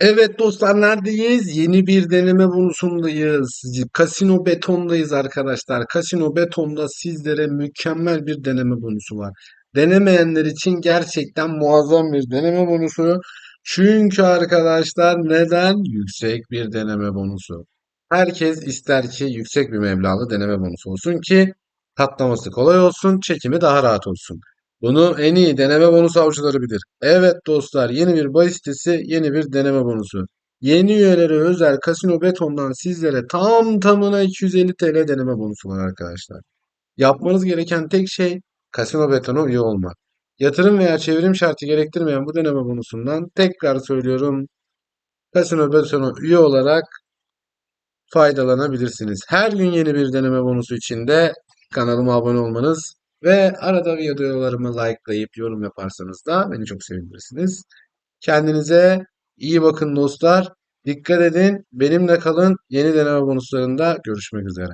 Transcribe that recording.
Evet dostlar neredeyiz? Yeni bir deneme bonusundayız. Kasino Beton'dayız arkadaşlar. Kasino Beton'da sizlere mükemmel bir deneme bonusu var. Denemeyenler için gerçekten muazzam bir deneme bonusu. Çünkü arkadaşlar neden? Yüksek bir deneme bonusu. Herkes ister ki yüksek bir meblağlı deneme bonusu olsun ki katlaması kolay olsun, çekimi daha rahat olsun. Bunu en iyi deneme bonusu avcıları bilir. Evet dostlar yeni bir bahis sitesi yeni bir deneme bonusu. Yeni üyelere özel Kasino Beton'dan sizlere tam tamına 250 TL deneme bonusu var arkadaşlar. Yapmanız gereken tek şey Kasino Beton'a üye olmak. Yatırım veya çevrim şartı gerektirmeyen bu deneme bonusundan tekrar söylüyorum. Kasino Beton'a üye olarak faydalanabilirsiniz. Her gün yeni bir deneme bonusu için de kanalıma abone olmanız ve arada videolarımı likelayıp yorum yaparsanız da beni çok sevindirirsiniz. Kendinize iyi bakın dostlar. Dikkat edin. Benimle kalın. Yeni deneme bonuslarında görüşmek üzere.